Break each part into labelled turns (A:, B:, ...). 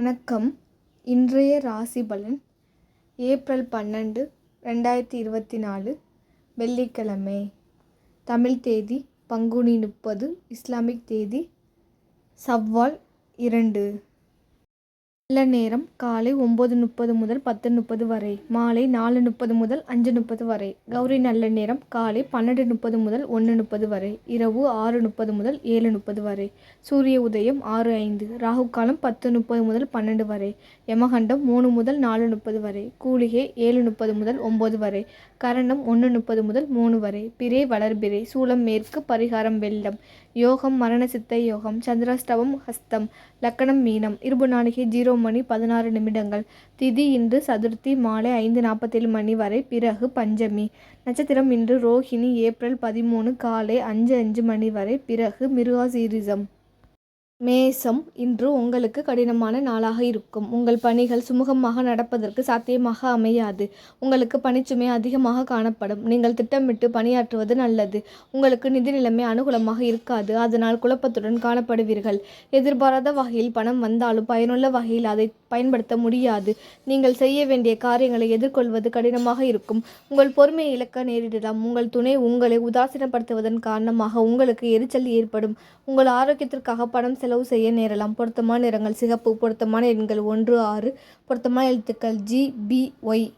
A: வணக்கம். இன்றைய ராசி பலன் ஏப்ரல் பன்னெண்டு ரெண்டாயிரத்தி இருபத்தி நாலு வெள்ளிக்கிழமை. தமிழ் தேதி பங்குனி முப்பது இஸ்லாமிக் தேதி சவ்வால் இரண்டு. நல்ல நேரம் காலை ஒம்பது முப்பது முதல் பத்து முப்பது வரை மாலை நாலு முப்பது முதல் அஞ்சு முப்பது வரை. கௌரி நல்ல நேரம் காலை பன்னெண்டு முப்பது முதல் ஒன்று முப்பது வரை இரவு ஆறு முப்பது முதல் ஏழு முப்பது வரை. சூரிய உதயம் ஆறு ஐந்து ராகு காலம் பத்து முப்பது முதல் பன்னெண்டு வரை யமகண்டம் மூணு முதல் நாலு முப்பது வரை கூலிகை ஏழு முப்பது முதல் ஒம்பது வரை கரணம் ஒன்று முப்பது முதல் மூணு வரை பிறை வளர்பிறை சூலம் மேற்கு பரிகாரம் வெள்ளம் யோகம் மரண சித்த யோகம் சந்திராஷ்டவம் ஹஸ்தம் லக்கணம் மீனம் இருபு நாளிகை ஜீரோ மணி பதினாறு நிமிடங்கள். திதி இன்று சதுர்த்தி மாலை ஐந்து நாற்பத்தேழு மணி வரை பிறகு பஞ்சமி. நட்சத்திரம் இன்று ரோஹிணி ஏப்ரல் பதிமூணு காலை அஞ்சு அஞ்சு மணி வரை பிறகு மிருகாசீரிசம். மேசம் இன்று உங்களுக்கு கடினமான நாளாக இருக்கும். உங்கள் பணிகள் சுமூகமாக நடப்பதற்கு சாத்தியமாக அமையாது. உங்களுக்கு பணிச்சுமை அதிகமாக காணப்படும். நீங்கள் திட்டமிட்டு பணியாற்றுவது நல்லது. உங்களுக்கு நிதி நிலைமை அனுகூலமாக இருக்காது. அதனால் குழப்பத்துடன் காணப்படுவீர்கள். எதிர்பாராத வகையில் பணம் வந்தாலும் பயனுள்ள வகையில் அதை பயன்படுத்த முடியாது. நீங்கள் செய்ய வேண்டிய காரியங்களை எதிர்கொள்வது கடினமாக இருக்கும். உங்கள் பொறுமையை இழக்க நேரிடலாம். உங்கள் துணை உங்களை உதாசீனப்படுத்துவதன் காரணமாக உங்களுக்கு எரிச்சல் ஏற்படும். உங்கள் ஆரோக்கியத்திற்காக பணம் செலவு செய்ய நேரலாம். பொருத்தமான நிறங்கள் சிகப்பு. பொருத்தமான எண்கள் ஒன்று ஆறு. பொருத்தமான எழுத்துக்கள் ஜி பி ஒய்.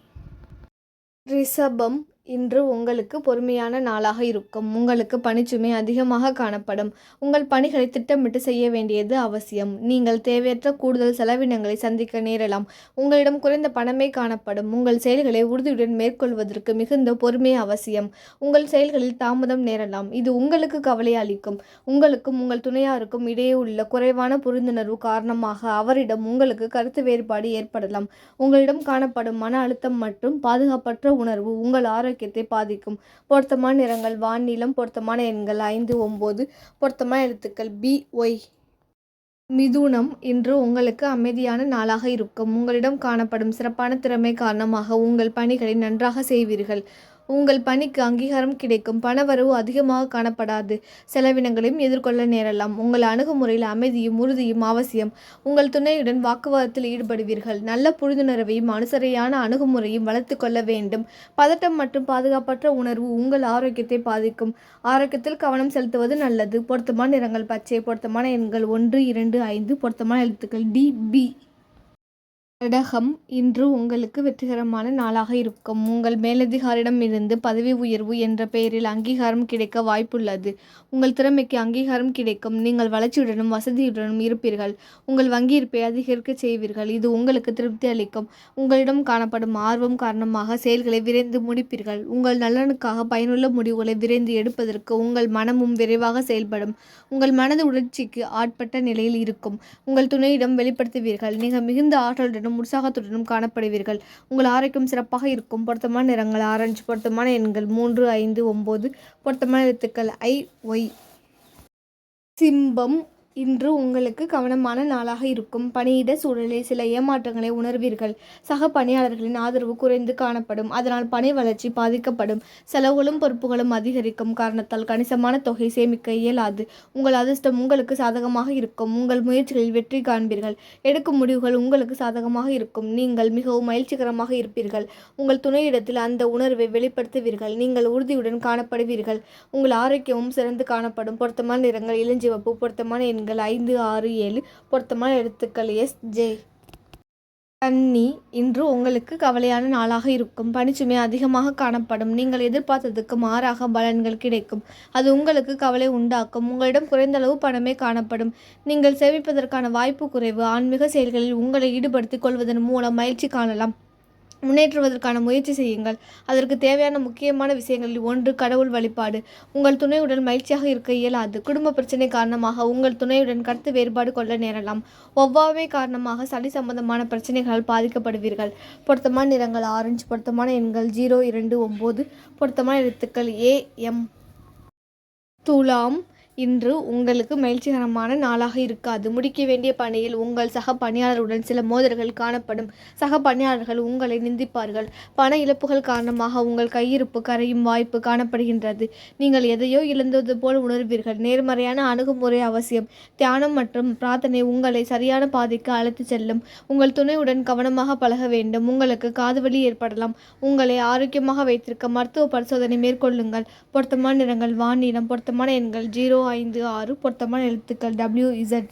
A: ரிஷபம் இன்று உங்களுக்கு பொறுமையான நாளாக இருக்கும். உங்களுக்கு பணிச்சுமை அதிகமாக காணப்படும். உங்கள் பணிகளை திட்டமிட்டு செய்ய வேண்டியது அவசியம். நீங்கள் தேவையற்ற கூடுதல் செலவினங்களை சந்திக்க நேரலாம். உங்களிடம் குறைந்த பணமே காணப்படும். உங்கள் செயல்களை உறுதியுடன் மேற்கொள்வதற்கு மிகுந்த பொறுமை அவசியம். உங்கள் செயல்களில் தாமதம் நேரலாம். இது உங்களுக்கு கவலை அளிக்கும். உங்களுக்கும் உங்கள் துணையாருக்கும் இடையே உள்ள குறைவான புரிந்துணர்வு காரணமாக அவரிடம் உங்களுக்கு கருத்து வேறுபாடு ஏற்படலாம். உங்களிடம் காணப்படும் மன அழுத்தம் மற்றும் பாதுகாப்பற்ற உணர்வு உங்கள் ஆரோக்கிய ஆரோக்கியத்தை பாதிக்கும். பொருத்தமான நிறங்கள் வானிலம் பொருத்தமான எண்கள் ஐந்து ஒம்பது பொருத்தமான எழுத்துக்கள் பி ஒய். மிதுனம் இன்று உங்களுக்கு அமைதியான நாளாக இருக்கும். உங்களிடம் காணப்படும் சிறப்பான திறமை காரணமாக உங்கள் பணிகளை நன்றாக செய்வீர்கள். உங்கள் பணிக்கு அங்கீகாரம் கிடைக்கும். பணவரவு அதிகமாக காணப்படாது. செலவினங்களையும் எதிர்கொள்ள நேரலாம். உங்கள் அணுகுமுறையில் அமைதியும் உறுதியும் அவசியம். உங்கள் துணையுடன் வாக்குவாதத்தில் ஈடுபடுவீர்கள். நல்ல புரிந்துணர்வையும் அனுசரையான அணுகுமுறையும் வளர்த்து கொள்ள வேண்டும். பதட்டம் மற்றும் பாதுகாப்பற்ற உணர்வு உங்கள் ஆரோக்கியத்தை பாதிக்கும். ஆரோக்கியத்தில் கவனம் செலுத்துவது நல்லது. பொருத்தமான நிறங்கள் பச்சை பொருத்தமான எண்கள் ஒன்று இரண்டு ஐந்து பொருத்தமான எழுத்துக்கள் டி பி. கடகம் இன்று உங்களுக்கு வெற்றிகரமான நாளாக இருக்கும். உங்கள் மேலதிகாரிடம் இருந்து பதவி உயர்வு என்ற பெயரில் அங்கீகாரம் கிடைக்க வாய்ப்புள்ளது. உங்கள் திறமைக்கு அங்கீகாரம் கிடைக்கும். நீங்கள் வளர்ச்சியுடனும் வசதியுடனும் இருப்பீர்கள். உங்கள் வங்கி இருப்பை அதிகரிக்க செய்வீர்கள். இது உங்களுக்கு திருப்தி அளிக்கும். உங்களிடம் காணப்படும் ஆர்வம் காரணமாக செயல்களை விரைந்து முடிப்பீர்கள். உங்கள் நலனுக்காக பயனுள்ள முடிவுகளை விரைந்து எடுப்பதற்கு உங்கள் மனமும் விரைவாக செயல்படும். உங்கள் மனது உணர்ச்சிக்கு ஆட்பட்ட நிலையில் இருக்கும். உங்கள் துணையிடம் வெளிப்படுத்துவீர்கள். நீங்கள் மிகுந்த ஆற்றலுடன் உற்சாகத்துடனும் உற்சாகத்துடனும் காணப்படுவீர்கள். உங்கள் ஆரோக்கியம் சிறப்பாக இருக்கும். பொருத்தமான நிறங்கள் ஆரஞ்சு பொருத்தமான எண்கள் மூன்று ஐந்து ஒம்பது பொருத்தமான எழுத்துக்கள் ஐ ஒய். சிம்பம் இன்று உங்களுக்கு கவனமான நாளாக இருக்கும். பணியிட சூழலில் சில ஏமாற்றங்களை உணர்வீர்கள். சக பணியாளர்களின் ஆதரவு குறைந்து காணப்படும். அதனால் பணி வளர்ச்சி பாதிக்கப்படும். செலவுகளும் பொறுப்புகளும் அதிகரிக்கும். காரணத்தால் கணிசமான தொகை சேமிக்க இயலாது. உங்கள் அதிர்ஷ்டம் உங்களுக்கு சாதகமாக இருக்கும். உங்கள் முயற்சிகளில் வெற்றி காண்பீர்கள். எடுக்கும் முடிவுகள் உங்களுக்கு சாதகமாக இருக்கும். நீங்கள் மிகவும் மகிழ்ச்சிகரமாக இருப்பீர்கள். உங்கள் துணையிடத்தில் அந்த உணர்வை வெளிப்படுத்துவீர்கள். நீங்கள் உறுதியுடன் காணப்படுவீர்கள். உங்கள் ஆரோக்கியமும் சிறந்து காணப்படும். பொருத்தமான நிறங்கள் இளஞ்சிவப்பு பொருத்தமான எண்கள் எண்கள் ஐந்து ஆறு ஏழு. பொருத்தமான எழுத்துக்கள். S J. கன்னி இன்று உங்களுக்கு கவலையான நாளாக இருக்கும். பணிச்சுமை அதிகமாக காணப்படும். நீங்கள் எதிர்பார்த்ததுக்கு மாறாக பலன்கள் கிடைக்கும். அது உங்களுக்கு கவலை உண்டாக்கும். உங்களிடம் குறைந்த அளவு பணமே காணப்படும். நீங்கள் சேமிப்பதற்கான வாய்ப்பு குறைவு. ஆன்மீக செயல்களில் உங்களை ஈடுபடுத்திக் கொள்வதன் மூலம் மகிழ்ச்சி காணலாம். முன்னேற்றுவதற்கான முயற்சி செய்யுங்கள். அதற்கு தேவையான முக்கியமான விஷயங்களில் ஒன்று கடவுள் வழிபாடு. உங்கள் துணையுடன் மகிழ்ச்சியாக இருக்க இயலாது. குடும்ப பிரச்சனை காரணமாக உங்கள் துணையுடன் கருத்து வேறுபாடு கொள்ள நேரலாம். ஒவ்வாமை காரணமாக சளி சம்பந்தமான பிரச்சனைகளால் பாதிக்கப்படுவீர்கள். பொருத்தமான நிறங்கள் ஆரஞ்சு பொருத்தமான எண்கள் ஜீரோ இரண்டு ஒம்பது பொருத்தமான எழுத்துக்கள் ஏ எம். துலாம் இன்று உங்களுக்கு மகிழ்ச்சிகரமான நாளாக இருக்காது முடிக்க வேண்டிய பணியில் உங்கள் சக பணியாளருடன் சில மோதல்கள் காணப்படும். சக பணியாளர்கள் உங்களை நிந்திப்பார்கள். பண இழப்புகள் காரணமாக உங்கள் கையிருப்பு கரையும் வாய்ப்பு காணப்படுகின்றது. நீங்கள் எதையோ இழந்தது போல் உணர்வீர்கள். நேர்மறையான அணுகுமுறை அவசியம். தியானம் மற்றும் பிரார்த்தனை உங்களை சரியான பாதைக்கு அழைத்துச் செல்லும். உங்கள் துணையுடன் கவனமாக பழக வேண்டும். உங்களுக்கு காதுவலி ஏற்படலாம். உங்களை ஆரோக்கியமாக வைத்திருக்க மருத்துவ பரிசோதனை மேற்கொள்ளுங்கள். பொருத்தமான நிறங்கள் வானிலம் பொருத்தமான எண்கள் ஜீரோ ஐந்து ஆறு பொருத்தமான எழுத்துக்கள். டபிள்யூ இசட்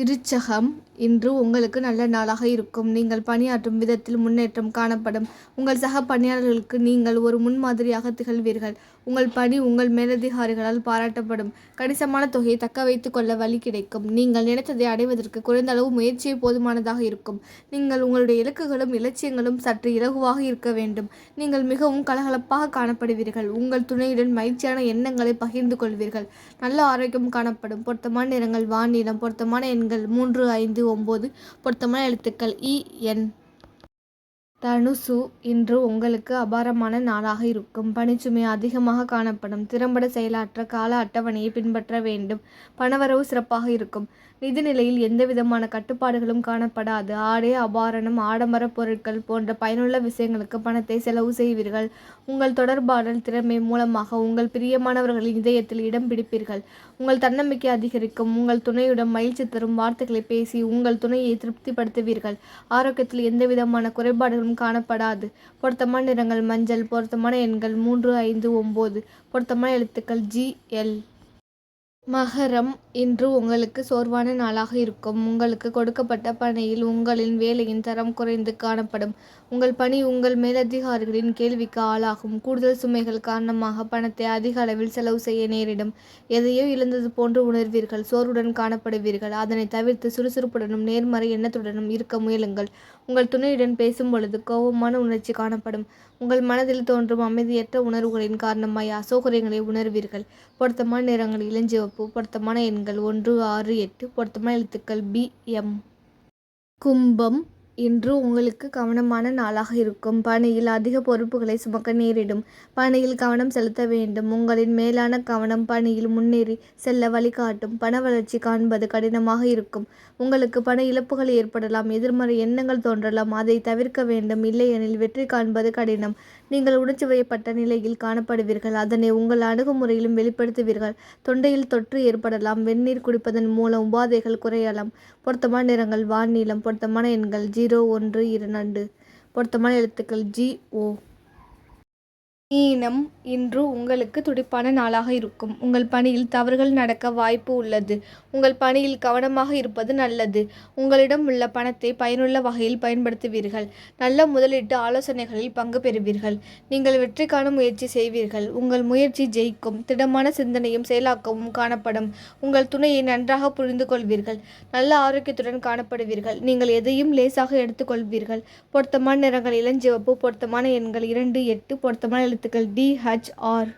A: திருச்சகம் இன்று உங்களுக்கு நல்ல நாளாக இருக்கும். நீங்கள் பணியாற்றும் விதத்தில் முன்னேற்றம் காணப்படும். உங்கள் சக பணியாளர்களுக்கு நீங்கள் ஒரு முன்மாதிரியாக திகழ்வீர்கள். உங்கள் பணி உங்கள் மேலதிகாரிகளால் பாராட்டப்படும். கணிசமான தொகையை தக்க வைத்து கொள்ள வழி கிடைக்கும். நீங்கள் நினைத்ததை அடைவதற்கு குறைந்த அளவு முயற்சியே போதுமானதாக இருக்கும். நீங்கள் உங்களுடைய இலக்குகளும் இலட்சியங்களும் சற்று இலகுவாக இருக்க வேண்டும். நீங்கள் மிகவும் கலகலப்பாக காணப்படுவீர்கள். உங்கள் துணையுடன் மகிழ்ச்சியான எண்ணங்களை பகிர்ந்து கொள்வீர்கள். நல்ல ஆரோக்கியம் காணப்படும். பொருத்தமான நிறங்கள் வானிலம் பொருத்தமான எண்கள் மூன்று ஐந்து ஒம்பது பொருத்தமான எழுத்துக்கள். இ என். தனுசு இன்று உங்களுக்கு அபாரமான நாளாக இருக்கும். பணிச்சுமை அதிகமாக காணப்படும். திறம்பட செயலாற்ற கால அட்டவணையை பின்பற்ற வேண்டும். பணவரவு சிறப்பாக இருக்கும். நிதி நிலையில் எந்தவிதமான கட்டுப்பாடுகளும் காணப்படாது. ஆடை அபாரணம் ஆடம்பர பொருட்கள் போன்ற பயனுள்ள விஷயங்களுக்கு பணத்தை செலவு செய்வீர்கள். உங்கள் தொடர்பாடல் திறமை மூலமாக உங்கள் பிரியமானவர்களின் இதயத்தில் இடம் பிடிப்பீர்கள். உங்கள் தன்னம்பிக்கை அதிகரிக்கும். உங்கள் துணையுடன் மகிழ்ச்சி தரும் வார்த்தைகளை பேசி உங்கள் துணையை திருப்திப்படுத்துவீர்கள். ஆரோக்கியத்தில் எந்தவிதமான குறைபாடுகளும் காணப்படாது. பொருத்தமான நிறங்கள் மஞ்சள். பொருத்தமான எண்கள் மூன்று ஐந்து ஒம்பது. பொருத்தமான எழுத்துக்கள் ஜி எல் மகரம் இன்று உங்களுக்கு சோர்வான நாளாக இருக்கும். உங்களுக்கு கொடுக்கப்பட்ட பணியில் உங்களின் வேலையின் தரம் குறைந்து காணப்படும். உங்கள் பணி உங்கள் மேலதிகாரிகளின் கேள்விக்கு ஆளாகும். கூடுதல் சுமைகள் காரணமாக பணத்தை அதிக அளவில் செலவு செய்ய நேரிடும். எதையோ இழந்தது போன்று உணர்வீர்கள். சோர்வுடன் காணப்படுவீர்கள். அதனை தவிர்த்து சுறுசுறுப்புடனும் நேர்மறை எண்ணத்துடனும் இருக்க முயலுங்கள். உங்கள் துணையுடன் பேசும் பொழுது கோபமான உணர்ச்சி காணப்படும். உங்கள் மனதில் தோன்றும் அமைதியற்ற உணர்வுகளின் காரணமாய் அசௌகரியங்களை உணர்வீர்கள். பொருத்தமான நிறங்கள் இளஞ்சிவப்பு பொருத்தமான எண்கள் ஒன்று ஆறு எட்டு பொருத்தமான எழுத்துக்கள் பி எம் கும்பம் இன்று உங்களுக்கு கவனமான நாளாக இருக்கும். பணியில் அதிக பொறுப்புகளை சுமக்க நேரிடும். பணியில் கவனம் செலுத்த வேண்டும். உங்களின் மேலான கவனம் பணியில் முன்னேறி செல்ல வழிகாட்டும். பண வளர்ச்சி காண்பது கடினமாக இருக்கும். உங்களுக்கு பண இழப்புகள் ஏற்படலாம். எதிர்மறை எண்ணங்கள் தோன்றலாம். அதை தவிர்க்க வேண்டும். இல்லையெனில் வெற்றி காண்பது கடினம். நீங்கள் உணர்ச்சி வயப்பட்ட நிலையில் காணப்படுவீர்கள். அதனை உங்கள் அணுகுமுறையிலும் வெளிப்படுத்துவீர்கள். தொண்டையில் தொற்று ஏற்படலாம். வெந்நீர் குடிப்பதன் மூலம் உபாதைகள் குறையலாம். பொருத்தமான நிறங்கள் வான் நீளம் பொருத்தமான எண்கள் ஜீரோ ஒன்று இரண்டு. பொருத்தமான எழுத்துக்கள் ஜி ஓ மீனம் இன்று உங்களுக்கு துடிப்பான நாளாக இருக்கும். உங்கள் பணியில் தவறுகள் நடக்க வாய்ப்பு உள்ளது. உங்கள் பணியில் கவனமாக இருப்பது நல்லது. உங்களிடம் உள்ள பணத்தை பயனுள்ள வகையில் பயன்படுத்துவீர்கள். நல்ல முதலீட்டு ஆலோசனைகளில் பங்கு பெறுவீர்கள். நீங்கள் வெற்றிக்கான முயற்சி செய்வீர்கள். உங்கள் முயற்சி ஜெயிக்கும். திடமான சிந்தனையும் செயலாக்கமும் காணப்படும். உங்கள் துணையை நன்றாக புரிந்து கொள்வீர்கள். நல்ல ஆரோக்கியத்துடன் காணப்படுவீர்கள். நீங்கள் எதையும் லேசாக எடுத்துக்கொள்வீர்கள். பொருத்தமான நிறங்கள் இளஞ்சிவப்பு பொருத்தமான எண்கள் இரண்டு எட்டு பொருத்தமான எழுத்துக்கள் டி ஹச் ஆர்